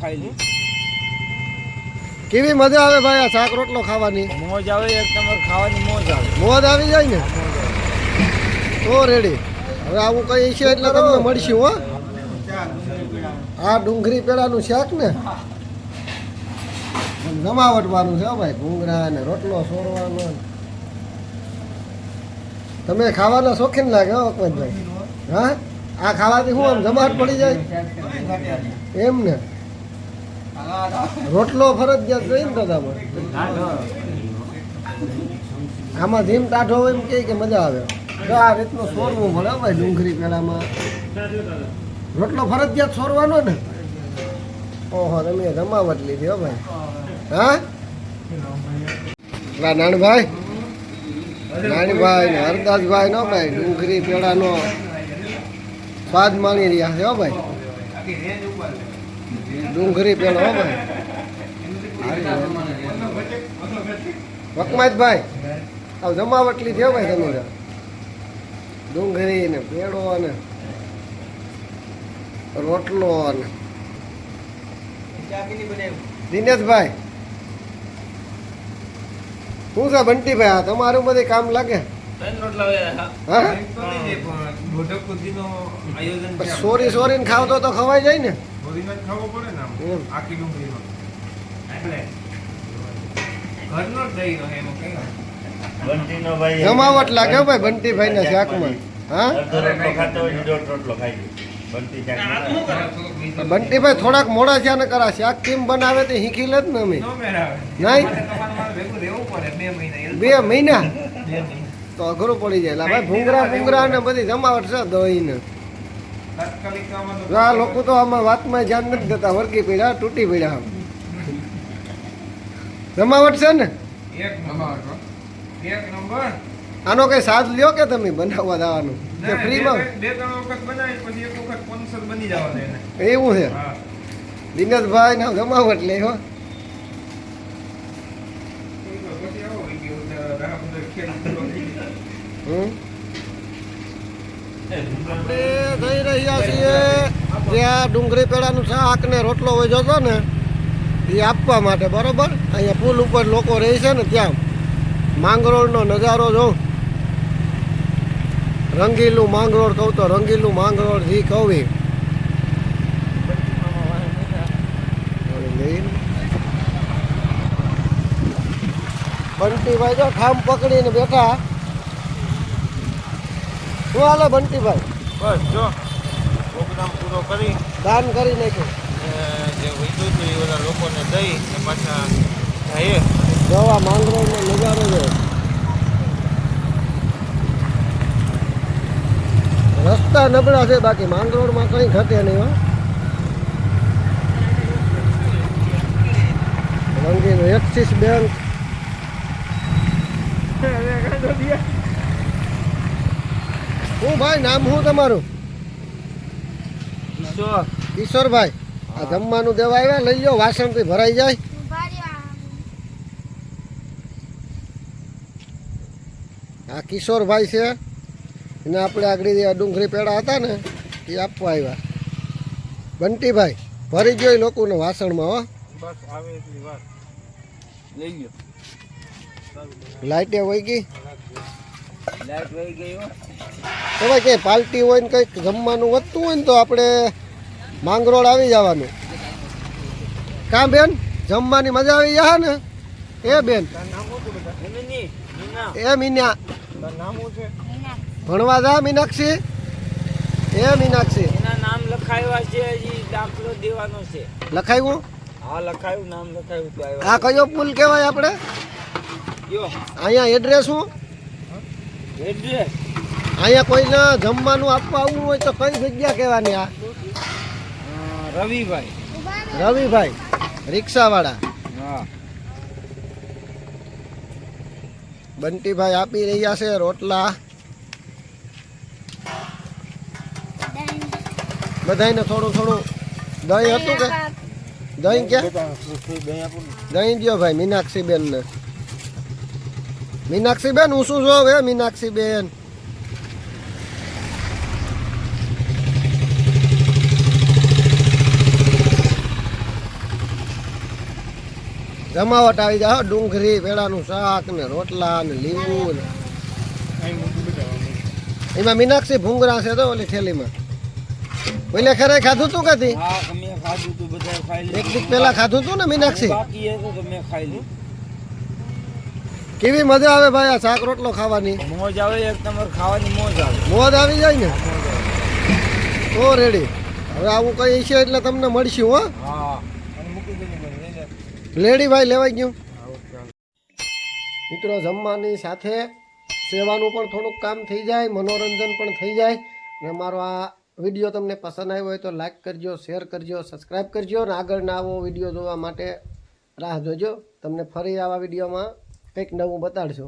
ખાઈ લી કેવી મજા આવે ભાઈ આ શાક રોટલો ખાવાની? મોજ આવે એક તમારે ખાવાની મોજ આવે. મોજ આવી જાય ને? તો રેડી હવે આવું કઈ છે એટલે તમને મળશું હો. આ ડુંગળી પેલાનું શાક ને? જમાવટવાનું છે હો ભાઈ. ભૂંગળા ને રોટલો સોરવાનો તમે ખાવાના શોખીન લાગે હો અકમતભાઈ હા? આ ખાવાથી શું આમ જમાટ પડી જાય? એમ ને? રોટલો ફરજિયાત રહી ને દાદામાં આમાં ધીમ ટાઢો હોય એમ કે મજા આવે. તો આ રીતનું સોરવું મળે ભાઈ ડુંગળી પેલામાં રોટલો ફરજિયાત સોરવાનો ને? ઓહો, તમે જમાવટ લીધી હો ભાઈ. હા? ના નાનભાઈ. નાનભાઈ ને હરદાસભાઈ નો ભાઈ, ડુંગળી પેડાનો સ્વાદ માણી રહ્યા છે હો ભાઈ. ડુંગળી પેલો હો ભાઈ. વકમાતભાઈ આવ જમાવટલી થયો ભાઈ તમે ડુંગરી ને પેડો ને રોટલો ને. દિનેશભાઈ શું છે બંટીભાઈ? આ તમારું બધે કામ લાગે? હા. પણ સોરી ને ખાવતો તો ખવાઈ જાય ને. ખાવો પડે ને આમ. આખી ડુંગળીનો. ઘરનો જ દહીં રહે એમાં કઈ ભાઈ જમાવટ લાગે ભાઈ બંટીભાઈ ના શાકમાં. હા? રોટલો ખાઈ. બંટીભાઈ થોડાક મોડા છે ને કરા શાક કેમ બનાવે તે શીખી લે ને અમે. નહીં? તમારે મારે ભેગું રહેવું પડે બે મહિના. તો અઘરું પડી જાય. લા ભાઈ ભૂંગરા ભૂંગરા ને બધી જમાવટ છે દહીં ને તાત્કાલિક આમાં તો- જો આ લોકો તો આમાં વાતમાં ધ્યાન નથી દેતા વર્ગી પડ્યા તૂટી પડ્યા આમ. જમાવટ છે ને? એક નંબર. એક નંબર. આનો કઈ સાથ લ્યો કે તમે બનાવવા દાવાનું કે ફ્રીમાં? બે ત્રણ વખત બનાવી પછી એક વખત સ્પોન્સર બની જવા દે. એવું છે? દિનેશભાઈ ના જમાવટ લે હો. હમ? આપણે જઈ રહ્યા છીએ ત્યાં ડુંગળી પેડાનું શાક ને રોટલો હોય જતો ને, એ આપવા માટે, બરોબર? અહીંયા પુલ ઉપર લોકો રહે છે ને ત્યાં. માંગરોળનો નજારો જો. રંગીલું માંગરોળ કહું તો રંગીલું માંગરોળ જી કહું એ. બંટીભાઈ જો ઠામ પકડીને બેઠા. શું હાલે બંટીભાઈ. બસ જો પ્રોગ્રામ પૂરો કરી. દાન કરી નાખ્યું. જે હતું એ બધા લોકોને દઈ ને પાછા જઈએ. જવા માંગરોળનો નજારો છે રસ્તા નબળા છે બાકી માંગરોળમાં કંઈ ઘટે નહીં હો. રંગીન એક્સિસ બેંક શું ભાઈ નામ શું તમારું? કિશોરભાઈ આ જમવાનું દેવા આવ્યા? લઈ લો વાસણથી ભરાઈ જાય. આ કિશોરભાઈ છે. એને આપણે આગળ ડુંગળી પેડા હતા ને એ આપવા આવ્યા. બંટીભાઈ ભરી ગયો લોકોને વાસણમાં હો. બસ આવે એટલી વાત. લઈ ગયો લાઇટે વહી ગઈ. લાઈટ વહી ગઈ હો. પાર્ટી હોય ને કંઈક જમવાનું વધતું હોય ને તો આપણે માંગરોળ આવી જવાનું. કાં બેન? જમવાની મજા આવી જાય ને? એ બેન. એ મીના. નામ છે? ભણવા જા મીનાક્ષી. એ મીનાક્ષી. એના નામ લખાવ્યા છે હજી દાખલો દેવાનો છે. લખાયું હા લખાયું નામ લખાયું તો આ કયો પુલ કહેવાય આપણે? યો અહીંયા એડ્રેસ શું? એડ્રેસ અહીંયા કોઈને જમવાનું આપવા આવવું હોય તો કઈ જગ્યા કહેવાની આ? રવિભાઈ. રવિભાઈ રિક્ષાવાળા. હા. બંટીભાઈ આપી રહ્યા છે રોટલા. બધાને થોડું થોડું દહીં હતું કે? દહીં ક્યાં? દહીં દો ભાઈ મીનાક્ષી બેન ને મીનાક્ષી બેન હું શું જોઉં હે મીનાક્ષી બેન જમાવટ આવી જાય હો, ડુંગળી પેલાનું શાક ને રોટલા ને લીંબુ ને એમાં મીનાક્ષી ભૂંગરા છે તો ઓલી થેલીમાં પેલે ખરે ખાધું તું કદી એક દીક પેલા ખાધું તું ને મીનાક્ષી બાકી તો મેં ખાઈ લીધું કેવી મજા આવે ભાઈ આ શાક રોટલો ખાવાની? મોજ આવે એક તમારે ખાવાની મોજ આવે. મોજ આવી જાય ને? તો રેડી હવે આવું કઈ છે એટલે તમને મળશું હો. લેડી ભાઈ લેવાઈ ગયું? મિત્રો જમવાની સાથે સેવાનું પણ થોડુંક કામ થઈ જાય મનોરંજન પણ થઈ જાય. અને મારો આ વીડિયો તમને પસંદ આવ્યો હોય તો લાઈક કરજો શેર કરજો સબસ્ક્રાઈબ કરજો. અને આગળના આવો વીડિયો જોવા માટે રાહ જોજો. તમને ફરી આવા વિડીયોમાં કંઈક નવું બતાડશો.